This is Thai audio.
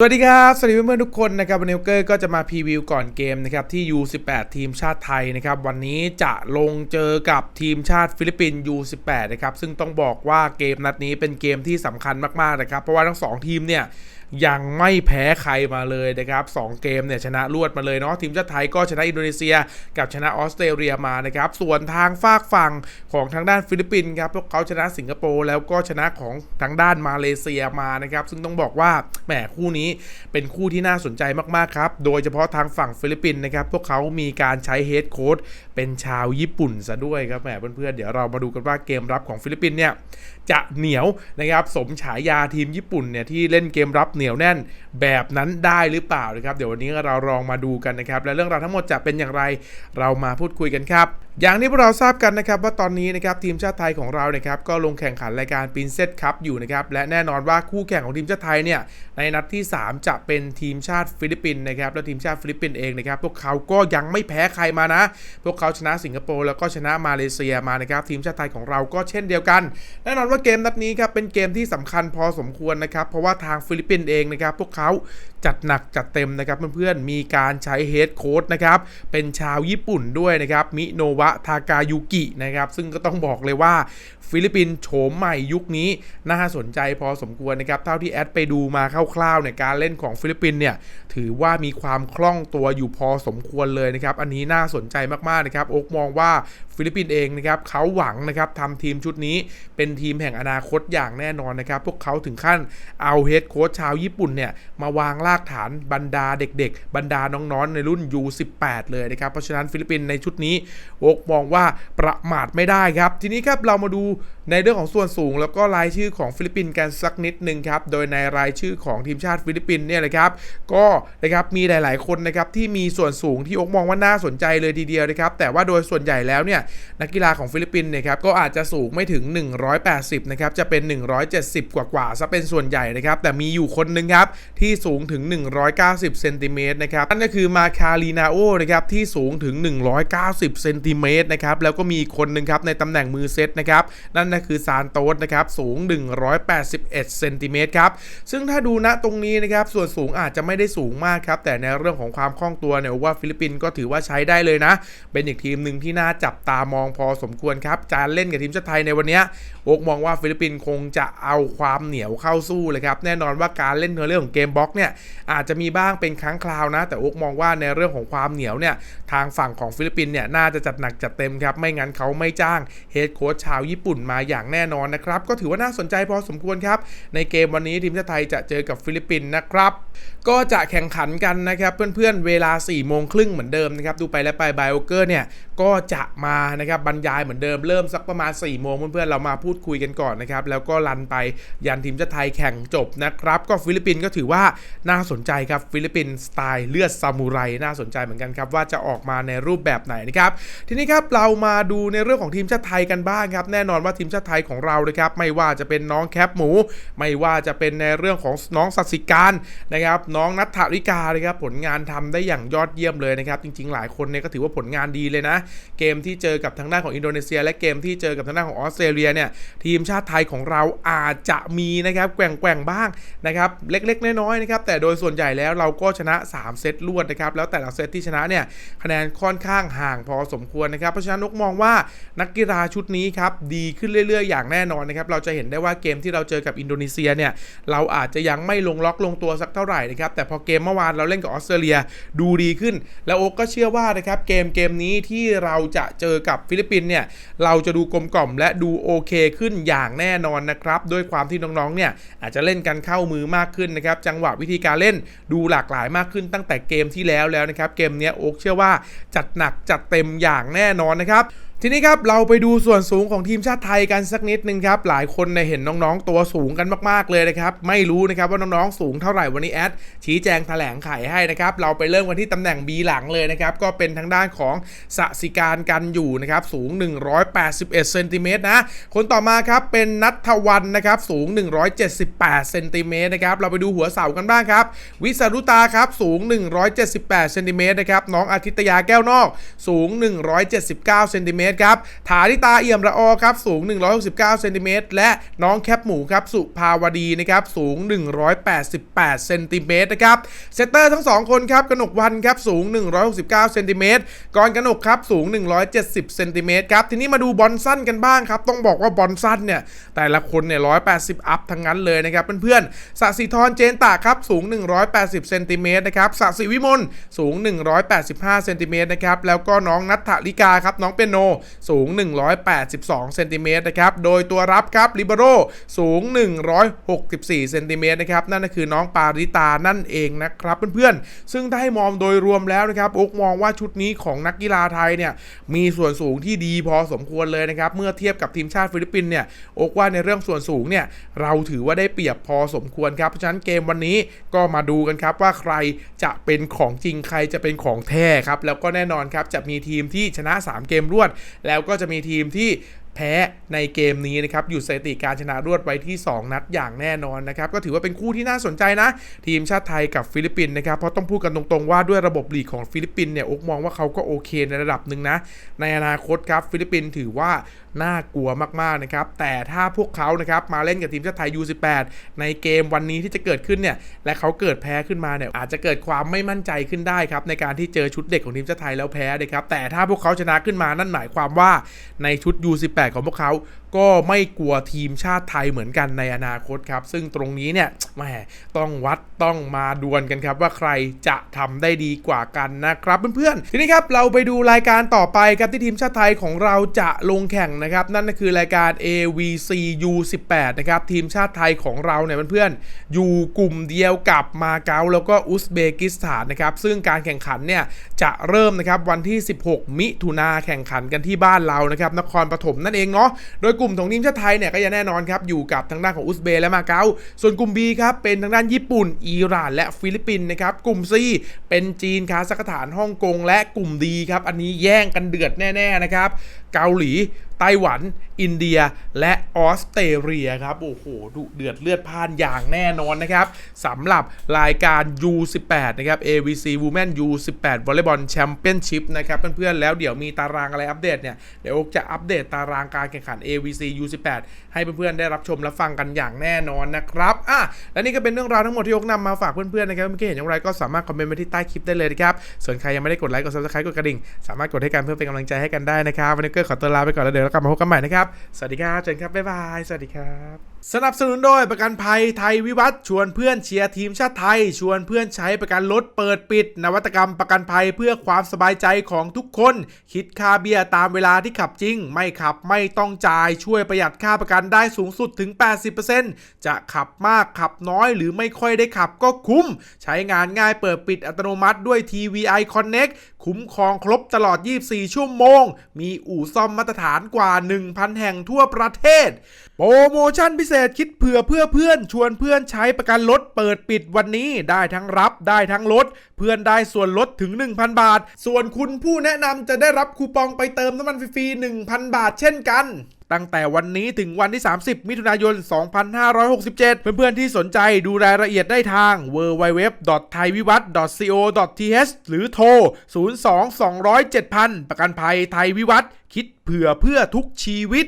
สวัสดีครับ สวัสดีเพื่อนๆทุกคนนะครับวันนี้เกอร์ก็จะมาพรีวิวก่อนเกมนะครับที่ U18 ทีมชาติไทยนะครับวันนี้จะลงเจอกับทีมชาติฟิลิปปินส์ U18 นะครับซึ่งต้องบอกว่าเกมนัดนี้เป็นเกมที่สำคัญมากๆนะครับเพราะว่าทั้งสองทีมเนี่ย ยังไม่แพ้ใครมาเลยนะครับสองเกมเนี่ยชนะรวดมาเลยเนาะทีมชาติไทยก็ชนะอินโดนีเซีย กับชนะออสเตรเลียมานะครับส่วนทางฝากฝั่งของทางด้านฟิลิปปินส์ครับพวกเขาชนะสิงคโปร์แล้วก็ชนะของทางด้านมาเลเซียมานะครับซึ่งต้องบอกว่าแหมคู่นี้เป็นคู่ที่น่าสนใจมากๆครับโดยเฉพาะทางฝั่งฟิลิปปินส์นะครับพวกเขามีการใช้เฮดโค้ดเป็นชาวญี่ปุ่นซะด้วยครับแหมเพื่อนๆเดี๋ยวเรามาดูกันว่าเกมรับของฟิลิปปินส์เนี่ยจะเหนียวนะครับสมฉายาทีมญี่ปุ่นเนี่ยที่เล่นเกมรับเหนียวแน่นแบบนั้นได้หรือเปล่านะครับ เดี๋ยววันนี้เราลองมาดูกันนะครับ และเรื่องราวทั้งหมดจะเป็นอย่างไร เรามาพูดคุยกันครับ อย่างที่พวกเราทราบกันนะครับว่าตอนนี้นะครับทีมชาติไทยของเรานะครับก็ลงแข่งขันรายการปินเซตคัพอยู่นะครับและแน่นอนว่าคู่แข่งของทีมชาติไทยเนี่ยในนัดที่ 3 จะเป็นทีมชาติฟิลิปปินส์นะครับและทีมชาติฟิลิปปินส์เองนะครับพวกเขาก็ยังไม่แพ้ใครมานะ พวกเขาชนะสิงคโปร์แล้วก็ชนะมาเลเซียมานะครับทีมชาติไทยของเราก็เช่นเดียวกัน แน่นอนว่าเกมนัดนี้ครับเป็นเกมที่สำคัญพอสมควรนะครับเพราะว่าทางฟิลิปปินส์เองนะครับ พวกเขาจัดหนักจัดเต็มนะครับเพื่อนๆ มีการใช้เฮดโค้ดนะครับ เป็นชาวญี่ปุ่นด้วยนะครับ มิโนะวะทากายุกินะครับ ซึ่งก็ต้องบอกเลยว่าฟิลิปปินส์โฉมใหม่ยุคนี้น่าสนใจพอสมควรนะครับ เท่าที่แอดไปดูมาคร่าวๆเนี่ยการเล่นของฟิลิปปินส์เนี่ยถือว่ามีความคล่องตัวอยู่พอสมควรเลยนะครับ อันนี้น่าสนใจมากๆนะครับโอ๊กมองว่า ฟิลิปปินส์เองนะครับเขาหวังนะครับทำทีมชุดนี้เป็นทีมแห่งอนาคตอย่างแน่นอนนะครับ พวกเขาถึงขั้นเอาเฮดโค้ชชาวญี่ปุ่นเนี่ย มาวางรากฐานบรรดาเด็กๆ บรรดาน้องๆ ในรุ่น U18 เลยนะครับ เพราะฉะนั้นฟิลิปปินส์ในชุดนี้โอกมองว่าประมาทไม่ได้ครับ ทีนี้ครับเรามาดูในเรื่องของส่วนสูง แล้วก็รายชื่อของฟิลิปปินส์กันสักนิดหนึ่งครับ โดยในรายชื่อของทีมชาติฟิลิปปินส์เนี่ยเลยครับ ก็นะครับมีหลาย ๆคนนะครับที่มีส่วนสูงที่โอกมองว่าน่าสนใจเลยทีเดียวนะครับ แต่ว่าโดยส่วนใหญ่แล้วเนี่ยนักกีฬาของฟิลิปปินส์เนี่ยครับก็อาจจะสูงไม่ถึง 180 นะครับ จะเป็น 170 กว่าๆซะเป็นส่วนใหญ่นะครับ แต่มีอยู่คนหนึ่งครับ ที่สูงถึง 190 เซนติเมตรนะครับ นั่นก็คือมาคาลีนาโอนะครับ ที่สูงถึง 190 เซนติเมตรนะครับ แล้วก็มีอีกคนหนึ่งครับในตำแหน่งมือเซตนะครับ นั่นก็คือซานโตสนะครับ สูง 181 เซนติเมตรครับ ซึ่งถ้าดูณตรงนี้นะครับ ส่วนสูงอาจจะไม่ได้สูงมากครับ แต่ในเรื่องของความคล่องตัวเนี่ยว่าฟิลิปปินส์ก็ถือว่าใช้ได้เลยนะ เป็นอีกทีมหนึ่งที่น่าจับตามองพอสมควรครับการเล่นกับทีมชาติไทยในวันนี้โอ๊กมองว่าฟิลิปปินส์คงจะเอาความเหนียวเข้าสู้เลยครับแน่นอนว่าการเล่นในเรื่องของเกมบล็อกเนี่ยอาจจะมีบ้างเป็นครั้งคราวนะ แต่โอ๊กมองว่าในเรื่องของความเหนียวเนี่ยทางฝั่งของฟิลิปปินส์เนี่ยน่าจะจัดหนักจัดเต็มครับไม่งั้นเขาไม่จ้างเฮดโค้ชชาวญี่ปุ่นมาอย่างแน่นอนนะครับก็ถือว่าน่าสนใจพอสมควรครับในเกมวันนี้ทีมชาติไทยจะเจอกับฟิลิปปินส์นะครับก็จะแข่งขันกันนะครับเพื่อนๆเวลา4ี่โมงครึ่งเหมือนเดิมนะครับดูไปและไปไบโอเกอร์เนี่ยก็จะมานะครับบรรยายเหมือนเดิมเริ่มสักประมาณ4ี่โมงเพื่อนๆเรามาพูดคุยกันก่อนนะครับแล้วก็รันไปยันทีมชาติไทยแข่งจบนะครับ ก็ฟิลิปปินส์ก็ถือว่าน่าสนใจครับฟิลิปปินส์สไตล์เลือดซามูไรน่าสนใจเหมือนกันครับว่าจะออกมาในรูปแบบไหนนะครับทีนี้ครับเรามาดูในเรื่องของทีมชาติไทยกันบ้างครับแน่นอนว่าทีมชาติไทยของเรานะครับไม่ว่าจะเป็นน้องแคปหมู ไม่ว่าจะเป็นในเรื่องของน้องสัตสิการนะครับน้องนัทธริกานะครับผลงานทำได้อย่างยอดเยี่ยมเลยนะครับจริงๆ หลายคนเนี่ยก็ถือว่าผลงานดีเลยนะ เกมที่เจอกับทางด้านของอินโดนีเซีย และเกมที่เจอกับทางด้านของออสเตรเลียเนี่ยทีมชาติไทยของเราอาจจะมีนะครับแกว่งๆบ้างนะครับเล็กๆน้อยๆนะครับแต่โดยส่วนใหญ่แล้วเราก็ชนะ 3 เซตรวดนะครับแล้วแต่ละเซตที่ชนะเนี่ยคะแนนค่อนข้างห่างพอสมควรนะครับเพราะฉะนั้นนกมองว่านักกีฬาชุดนี้ครับดีขึ้นเรื่อยๆ อย่างแน่นอนนะครับเราจะเห็นได้ว่าเกมที่เราเจอกับอินโดนีเซียเนี่ยเราอาจจะยังไม่ลงล็อกลงตัวสักเท่าไหร่นะครับแต่พอเกมเมื่อวานเราเล่นกับออสเตรเลียดูดีขึ้น แล้วโอ๊กก็เชื่อว่านะครับเกมเกมนี้ที่เราจะเจอกับฟิลิปปินส์เนี่ยเราจะดูกลมกล่อมและดูโอเคขึ้นอย่างแน่นอนนะครับด้วยความที่น้องๆเนี่ยอาจจะเล่นกันเข้ามือมากขึ้นนะครับจังหวะวิธีการเล่นดูหลากหลายมากขึ้นตั้งแต่เกมที่แล้วแล้วนะครับเกมนี้โอ๊กเชื่อว่าจัดหนักจัดเต็มอย่างแน่นอนนะครับ ทีนี้ครับเราไปดูส่วนสูงของทีมชาติไทยกันสักนิดนึงครับ หลายคนเนี่ยเห็นน้องๆ ตัวสูงกันมากๆเลยนะครับ ไม่รู้นะครับว่าน้องๆ สูงเท่าไหร่วันนี้แอดชี้แจงแถลงไขให้นะครับ เราไปเริ่มกันที่ตำแหน่ง B หลังเลยนะครับ ก็เป็นทางด้านของสสิการกันอยู่นะครับ สูง 181เซนติเมตรนะ คนต่อมาครับเป็นนัทวันนะครับ สูง 178เซนติเมตรนะครับ เราไปดูหัวเสากันบ้างครับ วิสรุตาครับ สูง 178เซนติเมตรนะครับ น้องอาทิตยาแก้วนอก สูง 179เซนติเมตรตรครับฐานิตาเอี่ยมระออครับสูง 169เซนติเมตรและน้องแคปหมูครับสุภาวดีนะครับสูง 188เซนติเมตรนะครับเซตเตอร์ทั้งสองคนครับกนกวันครับสูง 169เซนติเมตรกรกนกครับสูง 170เซนติเมตรครับทีนี้มาดูบอลสั้นกันบ้างครับต้องบอกว่าบอลสั้นเนี่ยแต่ละคนเนี่ย180 อัพทั้งนั้นเลยนะครับเพื่อนๆสสิธรเจนตาครับสูง 180เซนติเมตรนะครับสสิวิมลสูง 185เซนติเมตรนะครับแล้วก็น้องนัทธลิกาครับน้องเปียโนสูง 182เซนติเมตรนะครับ โดยตัวรับครับลิเบโรสูง 164เซนติเมตรนะครับ นั่นก็คือน้องปาริตานั่นเองนะครับเพื่อนๆ ซึ่งถ้าให้มองโดยรวมแล้วนะครับโอ๊กมองว่าชุดนี้ของนักกีฬาไทยเนี่ยมีส่วนสูงที่ดีพอสมควรเลยนะครับ เมื่อเทียบกับทีมชาติฟิลิปปินส์เนี่ยโอ๊กว่าในเรื่องส่วนสูงเนี่ยเราถือว่าได้เปรียบพอสมควรครับเพราะฉะนั้นเกมวันนี้ก็มาดูกันครับว่าใครจะเป็นของจริงใครจะเป็นของแท้ครับแล้วก็แน่นอนครับจะมีทีมที่ชนะ 3 เกมรวดแล้วก็จะมีทีมที่แพ้ในเกมนี้นะครับอยู่สถิติการชนะรวดไว้ที่ 2 นัดอย่างแน่นอนนะครับก็ถือว่าเป็นคู่ที่น่าสนใจนะ ทีมชาติไทยกับฟิลิปปินส์นะครับเพราะต้องพูดกันตรงๆว่าด้วยระบบลีกของฟิลิปปินส์เนี่ยอกมองว่าเขาก็โอเคในระดับหนึ่งนะในอนาคตครับฟิลิปปินส์ถือว่าน่ากลัวมากๆนะครับ แต่ถ้าพวกเขานะครับมาเล่นกับทีมชาติไทย U18 ในเกมวันนี้ที่จะเกิดขึ้นเนี่ย และเขาเกิดแพ้ขึ้นมาเนี่ย อาจจะเกิดความไม่มั่นใจขึ้นได้ครับ ในการที่เจอชุดเด็กของทีมชาติไทยแล้วแพ้นะครับ แต่ถ้าพวกเขาชนะขึ้นมานั่นหมายความว่าในชุด U18 ของพวกเขาก็ไม่กลัวทีมชาติไทยเหมือนกันในอนาคตครับ ซึ่งตรงนี้เนี่ยแหมต้องวัดต้องมาดวลกันครับ ว่าใครจะทำได้ดีกว่ากันนะครับเพื่อนๆทีนี้ครับเราไปดูรายการต่อไปครับที่ทีมชาติไทยของเราจะลงแข่งนะครับ นั่นก็คือรายการ AVC U18 นะครับ ทีมชาติไทยของเราเนี่ยเพื่อนๆอยู่กลุ่มเดียวกับมาเก๊าแล้วก็อุซเบกิสถานนะครับ ซึ่งการแข่งขันเนี่ยจะเริ่มนะครับวันที่ 16 มิถุนาแข่งขันกันที่บ้านเรานะครับนครปฐมนั่นเองเนาะโดยกลุ่มของทีมชาติไทยเนี่ยก็ยังแน่นอนครับอยู่กับทางด้านของอุซเบและมาเก๊าส่วนกลุ่ม B ครับเป็นทางด้านญี่ปุ่น อิหร่าน และฟิลิปปินส์นะครับกลุ่ม C เป็นจีนคาซัคสถานฮ่องกงและกลุ่ม D ครับอันนี้แย่งกันเดือดแน่ๆนะครับเกาหลีไต้หวัน อินเดียและออสเตรเลียครับโอ้โหดุเดือดเลือดพ่านอย่างแน่นอนนะครับสำหรับรายการ U18 นะครับ AVC Women U18 Volleyball Championship นะครับเพื่อนๆแล้วเดี๋ยวมีตารางอะไรอัปเดตเนี่ยเดี๋ยวจะอัปเดตตารางการแข่งขัน AVC U18 ให้เพื่อนๆได้รับชมและฟังกันอย่างแน่นอนนะครับอะและนี่ก็เป็นเรื่องราวทั้งหมดที่ยกนำมาฝากเพื่อนๆนะครับเมื่อกี้เห็นอย่างไรก็สามารถคอมเมนต์ไว้ที่ใต้คลิปได้เลยนะครับส่วนใครยังไม่ได้กดไลค์กด subscribe กดกระดิ่งสามารถกดให้กันเพื่อเป็นกำลังใจให้กันได้นะครับวันนี้ก็ขอตัวลาไปก่อนแล้วเดี๋ยวเรากลับมาพบกันใหม่นะครับสวัสดีครับเจนครับบ๊ายบาย สวัสดีครับสนับสนุนโดยประกันภัยไทยวิวัฒน์ชวนเพื่อนเชียร์ทีมชาติไทย ชวนเพื่อนใช้ประกันรถเปิดปิด นวัตกรรมประกันภัยเพื่อความสบายใจของทุกคน คิดค่าเบี้ยตามเวลาที่ขับจริง ไม่ขับไม่ต้องจ่ายช่วยประหยัดค่าประกันได้สูงสุดถึง 80%จะขับมากขับน้อยหรือไม่ค่อยได้ขับก็คุ้ม ใช้งานง่ายเปิดปิดอัตโนมัติด้วย TVI Connect คุ้มครองครบตลอด 24 ชั่วโมง มีอู่ซ่อมมาตรฐานกว่า 1,000 แห่งทั่วประเทศ โปรโมชั่นพิเศษคิดเผื่อเพื่อเพื่อนชวนเพื่อนใช้ประกันรถเปิดปิดวันนี้ได้ทั้งรับได้ทั้งลด เพื่อนได้ส่วนลดถึง 1,000 บาท ส่วนคุณผู้แนะนำจะได้รับคูปองไปเติมน้ำมันฟรีๆ1,000 บาทเช่นกันตั้งแต่วันนี้ถึงวันที่ 30 มิถุนายน 2567 เพื่อนๆ ที่สนใจดูรายละเอียดได้ทาง www.thaivivat.co.th หรือโทร 02 200 7000 ประกันภัยไทยวิวัฒน์คิดเผื่อเพื่อทุกชีวิต